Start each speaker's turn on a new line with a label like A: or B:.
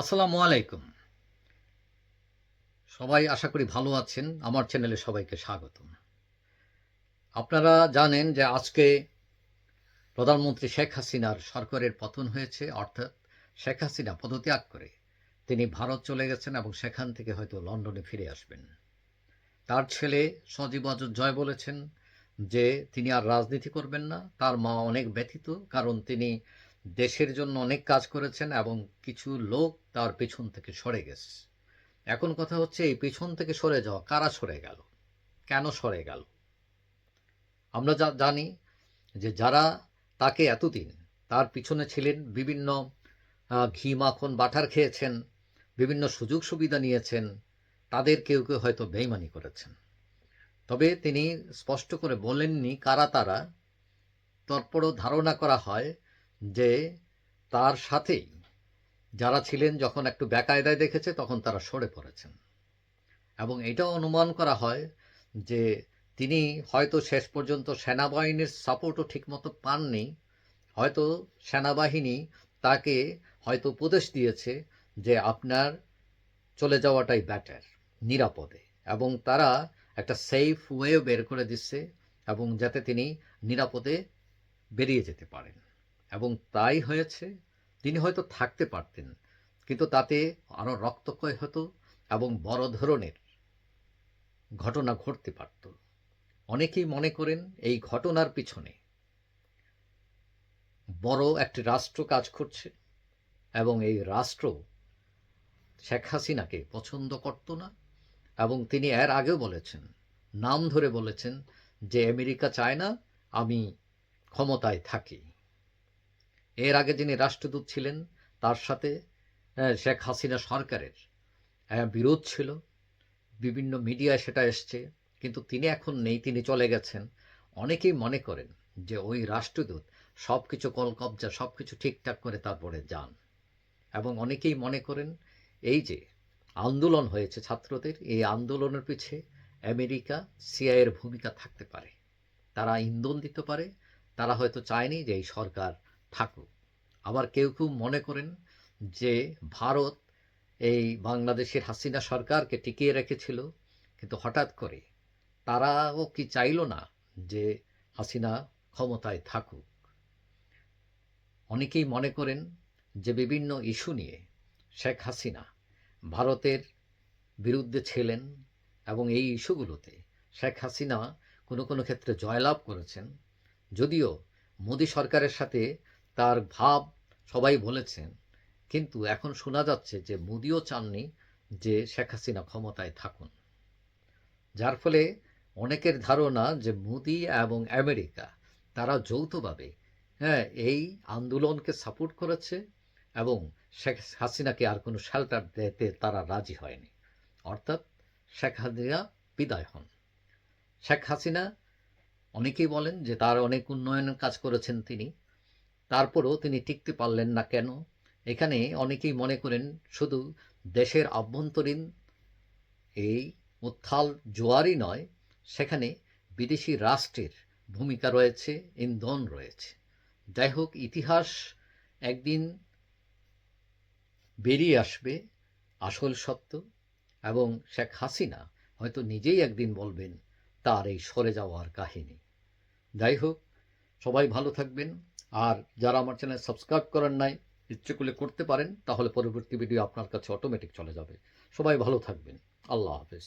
A: আসসালামু আলাইকুম। সবাই আশা করি ভালো আছেন। আমার চ্যানেলে সবাইকে স্বাগতম। আপনারা জানেন যে আজকে প্রধানমন্ত্রী শেখ হাসিনার সরকারের পতন হয়েছে, অর্থাৎ শেখ হাসিনা পদত্যাগ করে তিনি ভারত চলে গেছেন এবং সেখান থেকে হয়তো লন্ডনে ফিরে আসবেন। তার ছেলে সজীব অজয় জয় বলেছেন যে তিনি আর রাজনীতি করবেন না, তার মা অনেক ব্যথিত, কারণ তিনি দেশের জন্য অনেক কাজ করেছেন এবং কিছু লোক তার পেছন থেকে সরে গেছে। এখন কথা হচ্ছে, এই পেছন থেকে সরে যাওয়া কারা সরে গেল? কেন সরে গেল? আমরা যা জানি যে যারা তাকে এতদিন তার পিছনে ছিলেন, বিভিন্ন ঘি মাখন বাটার খেয়েছেন, বিভিন্ন সুযোগ সুবিধা নিয়েছেন, তাদের কেউ কেউ হয়তো বেইমানি করেছেন। তবে তিনি স্পষ্ট করে বলেননি কারা তারা। তারপরও ধারণা করা হয় যে তার সাথেই যারা ছিলেন যখন একটু বেকায়দায় দেখেছে, তখন তারা সরে পড়েছেন। এবং এটাও অনুমান করা হয় যে তিনি হয়তো শেষ পর্যন্ত সেনাবাহিনীর সাপোর্টও ঠিকমতো পাননি। হয়তো সেনাবাহিনী তাকে হয়তো উপদেশ দিয়েছে যে আপনার চলে যাওয়াটাই ব্যাটার নিরাপদে। এবং তারা একটা সেফ ওয়ে বের করে দিচ্ছে এবং যাতে তিনি নিরাপদে বেরিয়ে যেতে পারেন। এবং তাই হয়েছে, তিনি হয়তো থাকতে পারতেন, কিন্তু তাতে আরও রক্তক্ষয় হতো এবং বড় ধরনের ঘটনা ঘটতে পারত। অনেকেই মনে করেন এই ঘটনার পিছনে বড় একটি রাষ্ট্র কাজ করছে এবং এই রাষ্ট্র শেখ হাসিনাকে পছন্দ করত না এবং তিনি এর আগেও বলেছেন, নাম ধরে বলেছেন যে আমেরিকা চায় না আমি ক্ষমতায় থাকি। এর আগে যিনি রাষ্ট্রদূত ছিলেন তার সাথে আহ, শেখ হাসিনা সরকারের আহ, বিরোধ ছিল। বিভিন্ন মিডিয়ায় সেটা এসছে কিন্তু তিনি এখন নেই তিনি চলে গেছেন। অনেকেই মনে করেন যে ওই রাষ্ট্রদূত সব কিছু কলকবজা সব কিছু ঠিকঠাক করে তারপরে যান। এবং অনেকেই মনে করেন এই যে আন্দোলন হয়েছে ছাত্রদের এই আন্দোলনের পিছে আমেরিকা সিআইয়ের ভূমিকা থাকতে পারে। তারা ইন্ধন দিতে পারে তারা হয়তো চায়নি যে এই সরকার থাকুক। আবার কেউ কেউ মনে করেন যে ভারত এই বাংলাদেশের হাসিনা সরকারকে টিকিয়ে রেখেছিল, কিন্তু হঠাৎ করে তারাও কি চাইল না যে হাসিনা ক্ষমতায় থাকুক? অনেকেই মনে করেন যে বিভিন্ন ইস্যু নিয়ে শেখ হাসিনা ভারতের বিরুদ্ধে ছিলেন এবং এই ইস্যুগুলোতে শেখ হাসিনা কোনো কোনো ক্ষেত্রে জয়লাভ করেছেন। যদিও মোদী সরকারের সাথে তার ভাব সবাই বলেছেন। কিন্তু এখন শোনা যাচ্ছে যে মোদিও চাননি যে শেখ হাসিনা ক্ষমতায় থাকুন। যার ফলে অনেকের ধারণা যে মোদি এবং আমেরিকা, তারা যৌথভাবে হ্যাঁ এই আন্দোলনকে সাপোর্ট করেছে এবং শেখ হাসিনাকে আর কোনো শেল্টার দিতে তারা রাজি হয়নি। অর্থাৎ শেখ হাসিনা বিদায় হন। শেখ হাসিনা, অনেকেই বলেন যে তার অনেক উন্নয়নের কাজ করেছেন তিনি। তারপরও তিনি টিকতে পারলেন না কেন? এখানে অনেকেই মনে করেন শুধু দেশের আভ্যন্তরীণ এই উত্থাল জোয়ারই নয়, সেখানে বিদেশি রাষ্ট্রের ভূমিকা রয়েছে, ইন্ধন রয়েছে। যাই হোক, ইতিহাস একদিন বেরিয়ে আসবে, আসল সত্য, এবং শেখ হাসিনা হয়তো নিজেই একদিন বলবেন, তার এই সরে যাওয়ার কাহিনী। যাই হোক, সবাই ভালো থাকবেন। আর যারা আমার চ্যানেল সাবস্ক্রাইব করেন নাই ইচ্ছে করলে করতে পারেন, তাহলে পরবর্তী ভিডিও আপনার কাছে অটোমেটিক চলে যাবে। সবাই ভালো থাকবেন। আল্লাহ হাফেজ।